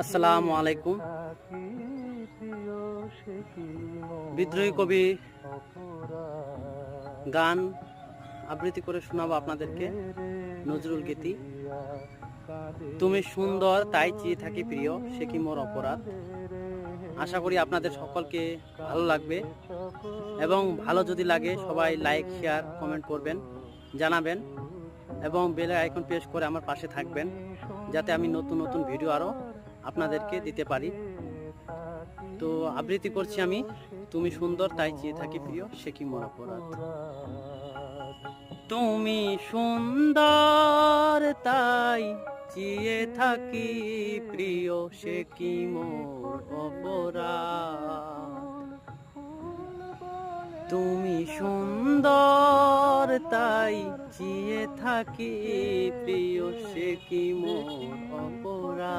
আসসালামু আলাইকুম। বিদ্রোহী কবি গান আবৃত্তি করে শোনাবো আপনাদেরকে। নজরুল গীতি। তুমি সুন্দর, তাই চেয়ে থাকি প্রিয়, সে কি মোর অপরাধ? আশা করি আপনাদের সকলকে ভালো লাগবে এবং ভালো যদি লাগে সবাই লাইক শেয়ার কমেন্ট করবেন, জানাবেন। এবং বেল আইকন প্রেস করে আমার পাশে থাকবেন, যাতে আমি নতুন নতুন ভিডিও আরও আপনাদেরকে দিতে পারি। তো আবৃত্তি করছি আমি, তুমি সুন্দর, তাই চেয়ে থাকি প্রিয়, সে কি মোর অপরাধ? তুমি সুন্দর, তাই চেয়ে থাকি প্রিয়, সে কি অপরাধ? তুমি সুন্দর তাই চেয়ে থাকি প্রিয় সে কি মোর অপরাধ?